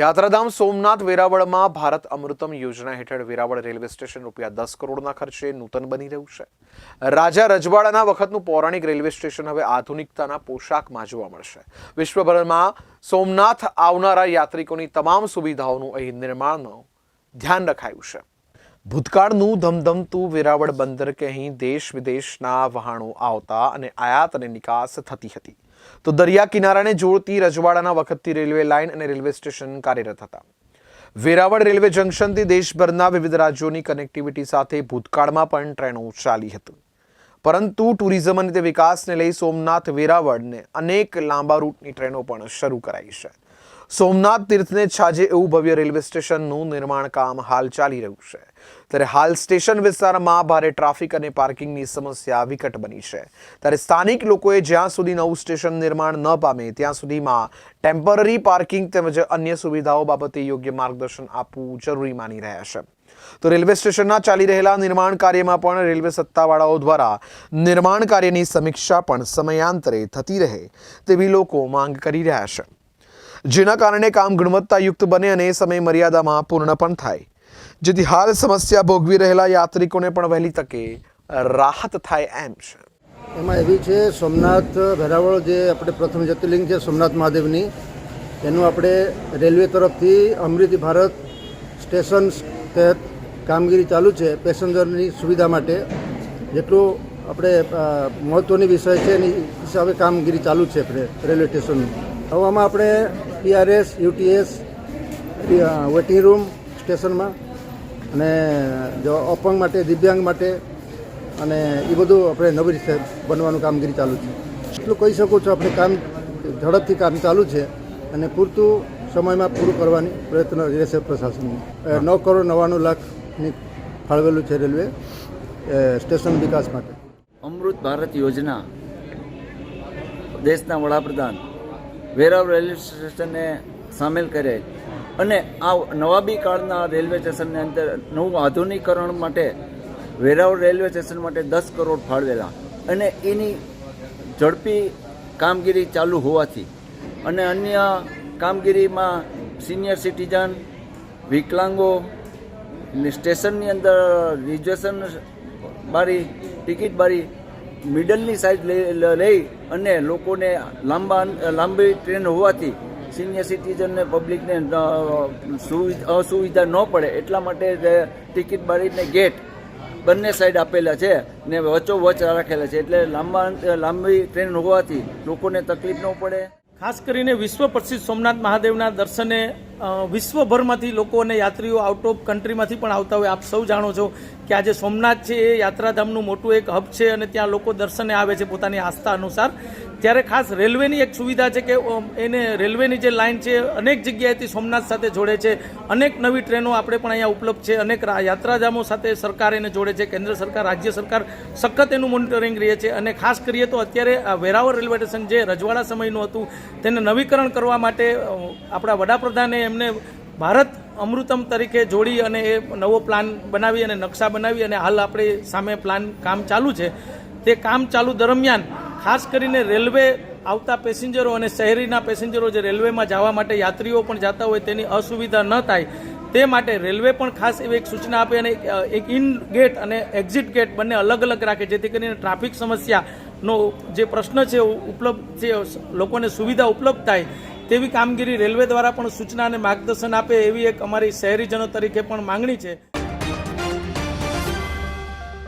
યાત્રાધામ સોમનાથ વેરાવળમાં ભારત અમૃતમ યોજના હેઠળ વેરાવળ રેલવે સ્ટેશન રૂપિયા દસ કરોડના ખર્ચે નૂતન બની રહ્યું છે. રાજા રજવાડાના વખતનું પૌરાણિક રેલવે સ્ટેશન હવે આધુનિકતાના પોશાકમાં જોવા મળશે. વિશ્વભરમાં સોમનાથ આવનારા યાત્રિકોની તમામ સુવિધાઓનું અહીં નિર્માણનું ધ્યાન રખાયું છે. ભૂતકાળનું ધમધમતું વેરાવળ બંદર કે અહીં દેશ વિદેશના વહાણો આવતા અને આયાત અને નિકાસ થતી હતી. તો દરિયા કિનારાને જોડતી રજવાડાના વખતથી રેલવે લાઇન અને રેલવે સ્ટેશન કાર્યરત હતા. વેરાવળ રેલવે જંકશનથી દેશભરના વિવિધ રાજ્યોની કનેક્ટિવિટી સાથે ભૂતકાળમાં પણ ટ્રેનો ચાલી હતી. પરંતુ ટુરિઝમ અને તે વિકાસને લઈ સોમનાથ, વેરાવળને અનેક લાંબા રૂટની ટ્રેનો પણ શરૂ કરાઈ છે. સોમનાથ તીર્થને છાજે એવું ભવ્ય રેલવે સ્ટેશનનું નિર્માણ કામ હાલ ચાલી રહ્યું છે. ત્યારે હાલ સ્ટેશન વિસ્તારમાં ભારે ટ્રાફિક અને પાર્કિંગની સમસ્યા વિકટ બની છે. ત્યારે સ્થાનિક લોકોએ જ્યાં સુધી નવું સ્ટેશન નિર્માણ ન પામે, ત્યાં સુધીમાં ટેમ્પરરી પાર્કિંગ તેમજ અન્ય સુવિધાઓ બાબતે યોગ્ય માર્ગદર્શન આપવું જરૂરી માની રહ્યા છે. તો રેલવે સ્ટેશનના ચાલી રહેલા નિર્માણ કાર્યમાં પણ રેલવે સત્તાવાળાઓ દ્વારા નિર્માણ કાર્યની સમીક્ષા પણ સમયાંતરે થતી રહે તેવી લોકો માંગ કરી રહ્યા છે. જેના કારણે કામ ગુણવત્તાયુક્ત બને અને સમય મર્યાદામાં પૂર્ણ પણ થાય. જેથી હાલ સમસ્યા ભોગવી રહેલા યાત્રિકોને પણ વહેલી તકે રાહત થાય એમ છે. એમાં એવી છે, સોમનાથ વેરાવળ જે આપણે પ્રથમ જ્યોતિર્લિંગ છે, સોમનાથ મહાદેવની એનું આપણે રેલવે તરફથી અમૃત ભારત સ્ટેશન તહેત કામગીરી ચાલુ છે, પેસેન્જરની સુવિધા માટે. જેટલું આપણે મહત્ત્વની વિષય છે, એની હિસાબે કામગીરી ચાલુ છે આપણે રેલવે સ્ટેશનનું. હવે આમાં આપણે પીઆરએસ યુટીએસ વેટિંગ રૂમ સ્ટેશનમાં અને જો અપંગ માટે, દિવ્યાંગ માટે અને એ બધું આપણે નવી રીતે બનવાનું કામગીરી ચાલુ છે. એટલું કહી શકું છું આપણે કામ ઝડપથી કામ ચાલુ છે અને પૂરતું સમયમાં પૂરું કરવાની પ્રયત્ન રહેશે પ્રશાસનનો. નવ કરોડ નવ્વાણું લાખની ફાળવેલું છે રેલવે સ્ટેશન વિકાસ માટે. અમૃત ભારત યોજના દેશના વડાપ્રધાન વેરાવળ રેલવે સ્ટેશનને સામેલ કરે. અને આ નવાબી કાળના રેલવે સ્ટેશનની અંદર નવું આધુનિકરણ માટે વેરાવ રેલવે સ્ટેશન માટે દસ કરોડ ફાળવેલા. અને એની ઝડપી કામગીરી ચાલુ હોવાથી અને અન્ય કામગીરીમાં સિનિયર સિટીઝન, વિકલાંગો સ્ટેશનની અંદર રિઝર્વેશન બારી, ટિકિટ બારી મિડલની સાઈડ લઈ અને લોકોને લાંબા, લાંબી ટ્રેન હોવાથી સિનિયર સિટીઝનને પબ્લિકને અસુવિધા ન પડે. એટલા માટે ટિકિટ બારીને ગેટ બંને સાઈડ આપેલા છે ને વચોવચ રાખેલા છે. એટલે લાંબા, લાંબી ટ્રેન હોવાથી લોકોને તકલીફ ન પડે. ખાસ કરીને વિશ્વ પ્રસિદ્ધ સોમનાથ મહાદેવના દર્શને વિશ્વભરમાંથી લોકો અને યાત્રીઓ આઉટ ઓફ કન્ટ્રીમાંથી પણ આવતા હોય. આપ સૌ જાણો છો કે આજે સોમનાથ છે એ યાત્રાધામનું મોટું એક હબ છે અને ત્યાં લોકો દર્શને આવે છે પોતાની આસ્થા અનુસાર. ત્યારે ખાસ રેલવેની એક સુવિધા છે કે એને રેલવેની જે લાઇન છે અનેક જગ્યાએથી સોમનાથ સાથે જોડે છે. અનેક નવી ટ્રેનો આપણે પણ અહીંયા ઉપલબ્ધ છે. અનેક યાત્રાધામો સાથે સરકાર એને જોડે છે. કેન્દ્ર સરકાર, રાજ્ય સરકાર સખત એનું મોનિટરિંગ રહે છે. અને ખાસ કરીએ તો અત્યારે વેરાવળ રેલવે સ્ટેશન જે રજવાડા સમયનું હતું, તેને નવીકરણ કરવા માટે આપણા વડાપ્રધાને એમને ભારત અમૃતમ તરીકે જોડી અને એ નવો પ્લાન બનાવી અને નકશા બનાવી અને હાલ આપણે સામે પ્લાન કામ ચાલુ છે. તે કામ ચાલુ દરમિયાન ખાસ કરીને રેલવે આવતા પેસેન્જરો અને શહેરીના પેસેન્જરો જે રેલવેમાં જવા માટે યાત્રીઓ પણ જતા હોય તેની અસુવિધા ન થાય, તે માટે રેલવે પણ ખાસ એવી એક સૂચના આપે અને એક ઇન ગેટ અને એક્ઝિટ ગેટ બંને અલગ અલગ રાખે, જેથી કરીને ટ્રાફિક સમસ્યાનો જે પ્રશ્ન છે ઉપલબ્ધ છે લોકોને સુવિધા ઉપલબ્ધ થાય. તેવી કામગીરી રેલવે દ્વારા પણ સૂચના અને માર્ગદર્શન આપે એવી એક અમારી શહેરીજનો તરીકે પણ માંગણી છે.